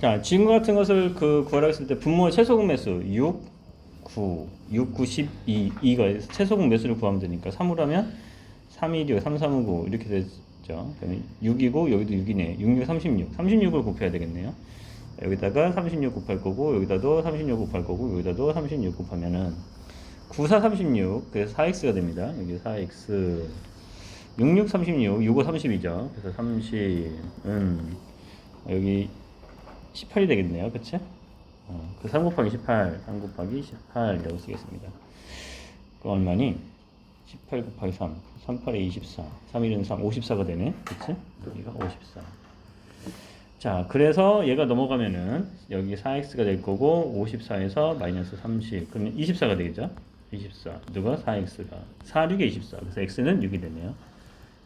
자, 지금 같은 것을 그 구하라 했을 때 분모의 최소금 매수 6, 9, 6, 9, 12, 2가 최소금 매수를 구하면 되니까 3으로 하면 3, 1, 2, 3, 3, 9 이렇게 됐죠. 그러면 6이고 여기도 6이네. 6, 6, 36. 36을 곱해야 되겠네요. 여기다가 36 곱할 거고 여기다도 36 곱할 거고 여기다도 36 곱하면은 9, 4, 36 그래서 4x가 됩니다. 여기 4x 6, 6, 36 6, 5, 30이죠. 그래서 30은 여기 18이 되겠네요. 그치? 어, 그3 곱하기 18, 3 곱하기 18이라고 쓰겠습니다. 그 얼마니? 18 곱하기 3, 3, 8에 24, 3, 1은 3, 54가 되네. 그치? 여기가 54. 자, 그래서 얘가 넘어가면은 여기 4x가 될 거고 54에서 마이너스 30. 그러면 24가 되겠죠? 24. 누가 4x가 4, 6에 24. 그래서 x는 6이 되네요.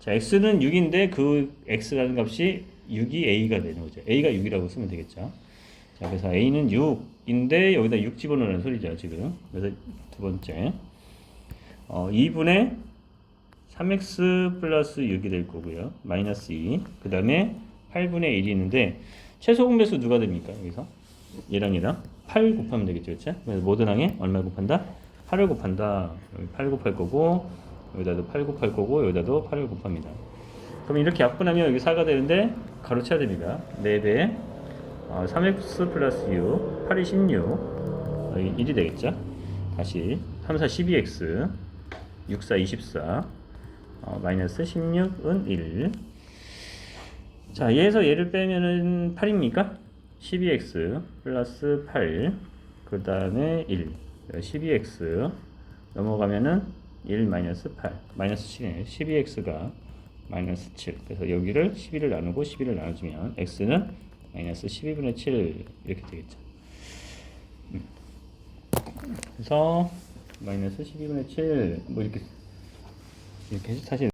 자, x는 6인데 그 x라는 값이 6이 a가 되는 거죠. a가 6이라고 쓰면 되겠죠. 자, 그래서 a는 6인데 여기다 6 집어넣는 소리죠, 지금. 그래서 두 번째. 어, 2분의 3x 플러스 6이 될 거고요. 마이너스 2. 그 다음에 8분의 1이 있는데 최소 공 배수 누가 됩니까? 여기서 얘랑 얘랑 8 곱하면 되겠죠, 그렇죠? 그래서 모든 항에 얼마 곱한다? 8을 곱한다. 여기 8 곱할 거고 여기다도 8 곱할 거고 여기다도 8을 곱합니다. 그럼 이렇게 약분하면 여기 4가 되는데 가로쳐야 됩니다. 4배 어, 3x 플러스 6 8이 16 여기 1이 되겠죠? 다시 3, 4, 12x 6, 4, 24 어, 마이너스 16은 1 자, 얘에서 얘를 빼면은 8입니까? 12x 플러스 8. 그 다음에 1. 12x 넘어가면은 1 마이너스 8. 마이너스 7이네요. 12x가 마이너스 7. 그래서 여기를 12를 나누고 12를 나눠주면 x는 마이너스 12분의 7 이렇게 되겠죠. 음. 그래서 마이너스 12분의 7 뭐 이렇게 이렇게 사실